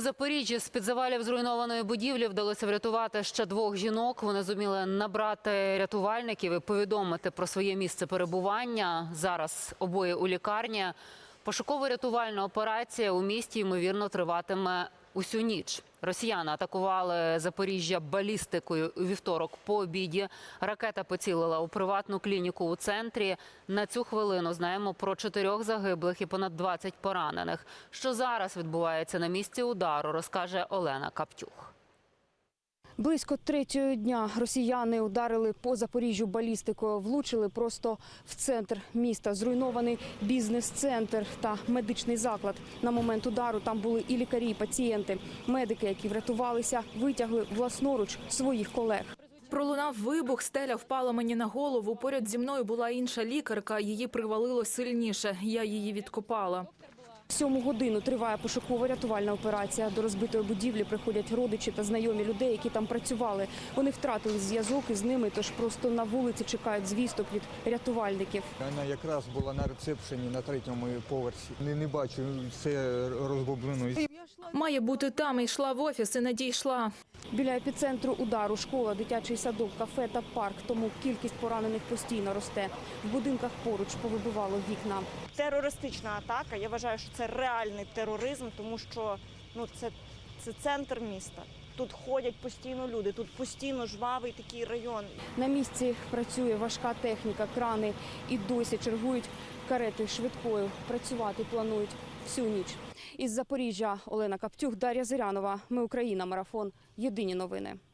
У Запоріжжі з під завалів зруйнованої будівлі вдалося врятувати ще двох жінок. Вони зуміли набрати рятувальників і повідомити про своє місце перебування. Зараз обоє у лікарні. Пошуково-рятувальна операція у місті ймовірно триватиме усю ніч. Росіяни атакували Запоріжжя балістикою у вівторок по обіді. Ракета поцілила у приватну клініку у центрі. На цю хвилину знаємо про чотирьох загиблих і понад 20 поранених. Що зараз відбувається на місці удару, розкаже Олена Каптюх. Близько третього дня росіяни ударили по Запоріжжю балістикою, влучили просто в центр міста. Зруйнований бізнес-центр та медичний заклад. На момент удару там були і лікарі, і пацієнти. Медики, які врятувалися, витягли власноруч своїх колег. Пролунав вибух, стеля впала мені на голову. Поряд зі мною була інша лікарка. Її привалило сильніше. Я її відкопала. Сьому годину триває пошуково-рятувальна операція. До розбитої будівлі приходять родичі та знайомі людей, які там працювали. Вони втратили зв'язок із ними, тож просто на вулиці чекають звісток від рятувальників. Вона якраз була на рецепшені на третьому поверсі. Не, не бачу, все розбомблено. Має бути там. Йшла в офіс і не дійшла. Біля епіцентру удару школа, дитячий садок, кафе та парк. Тому кількість поранених постійно росте. В будинках поруч повибивало вікна. терористична атака. Я вважаю, що це реальний тероризм, тому що ну це, це центр міста. Тут ходять постійно люди, тут постійно жвавий такий район. На місці працює важка техніка, крани і досі чергують карети швидкою. Працювати планують всю ніч. Із Запоріжжя Олена Каптюх, Дар'я Зирянова. Ми Україна. Марафон. Єдині новини.